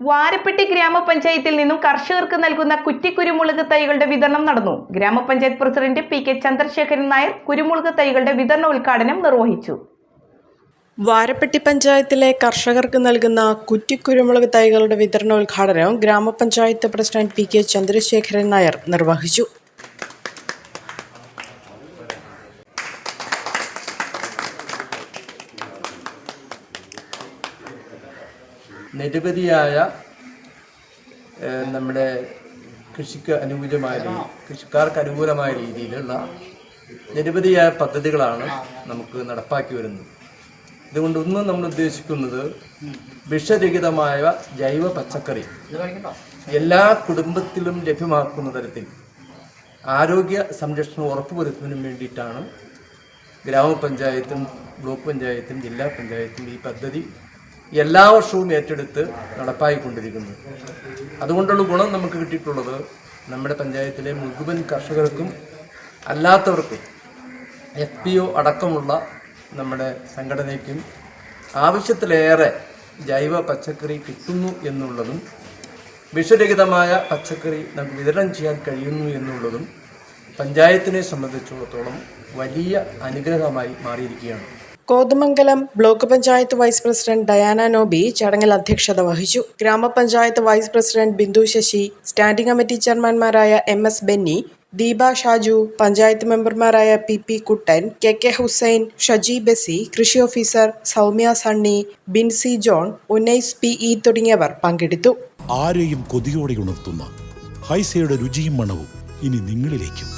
വാരപ്പെട്ടി ഗ്രാമപഞ്ചായത്തിൽ നിന്നും കർഷകർക്ക് നൽകുന്ന കുറ്റിക്കുരുമുളക് തൈകളുടെ വിതരണം നടന്നു. ഗ്രാമപഞ്ചായത്ത് president P K Chandrasekharan Nair കുരുമുളക് തൈകളുടെ വിതരണ ഉദ്ഘാടനം നിർവഹിച്ചു. വാരപ്പെട്ടി പഞ്ചായത്തിലെ കർഷകർക്ക് നൽകുന്ന കുറ്റിക്കുരുമുളക് തൈകളുടെ വിതരണോദ്ഘാടനം ഗ്രാമപഞ്ചായത്ത് president P K Chandrasekharan Nair നിർവഹിച്ചു. നിരവധിയായ നമ്മുടെ കൃഷിക്ക് അനുകൂലമായ കൃഷിക്കാർക്ക് അനുകൂലമായ രീതിയിലുള്ള നിരവധിയായ പദ്ധതികളാണ് നമുക്ക് നടപ്പാക്കി വരുന്നത്. ഇതുകൊണ്ട് ഒന്നും നമ്മൾ ഉദ്ദേശിക്കുന്നത് വിഷരഹിതമായ ജൈവ പച്ചക്കറി എല്ലാ കുടുംബത്തിലും ലഭ്യമാക്കുന്ന തരത്തിൽ ആരോഗ്യ സംരക്ഷണം ഉറപ്പുവരുത്തുന്നതിനും വേണ്ടിയിട്ടാണ് ഗ്രാമപഞ്ചായത്തും ബ്ലോക്ക് പഞ്ചായത്തും ജില്ലാ പഞ്ചായത്തും ഈ പദ്ധതി എല്ലാ വർഷവും ഏറ്റെടുത്ത് നടപ്പായിക്കൊണ്ടിരിക്കുന്നു. അതുകൊണ്ടുള്ള ഗുണം നമുക്ക് കിട്ടിയിട്ടുള്ളത് നമ്മുടെ പഞ്ചായത്തിലെ മുഴുവൻ കർഷകർക്കും അല്ലാത്തവർക്കും എഫ് പി ഒ അടക്കമുള്ള നമ്മുടെ സംഘടനയ്ക്കും ആവശ്യത്തിലേറെ ജൈവ പച്ചക്കറി കിട്ടുന്നു എന്നുള്ളതും വിഷരഹിതമായ പച്ചക്കറി നമുക്ക് വിതരണം ചെയ്യാൻ കഴിയുന്നു എന്നുള്ളതും പഞ്ചായത്തിനെ സംബന്ധിച്ചിടത്തോളം വലിയ അനുഗ്രഹമായി മാറിയിരിക്കുകയാണ്. Kothamangalam block panchayat vice president Diana Noby ചടങ്ങിൽ അധ്യക്ഷത വഹിച്ചു. ഗ്രാമപഞ്ചായത്ത് vice president Bindu Sasi standing committee ചെയർമാൻമാരായ M S Benny Deepa Shaju panchayat മെമ്പർമാരായ P P Kuttan K K Hussain Shaji Besy കൃഷി officer Soumya Sunny Binsy John Unnais P E തുടങ്ങിയവർ പങ്കെടുത്തു. ആരെയും കൊതിയോടെ ഉണർത്തുന്ന ഹൈസയുടെ രുചിയും മണവും ഇനി നിങ്ങളിലേക്കും.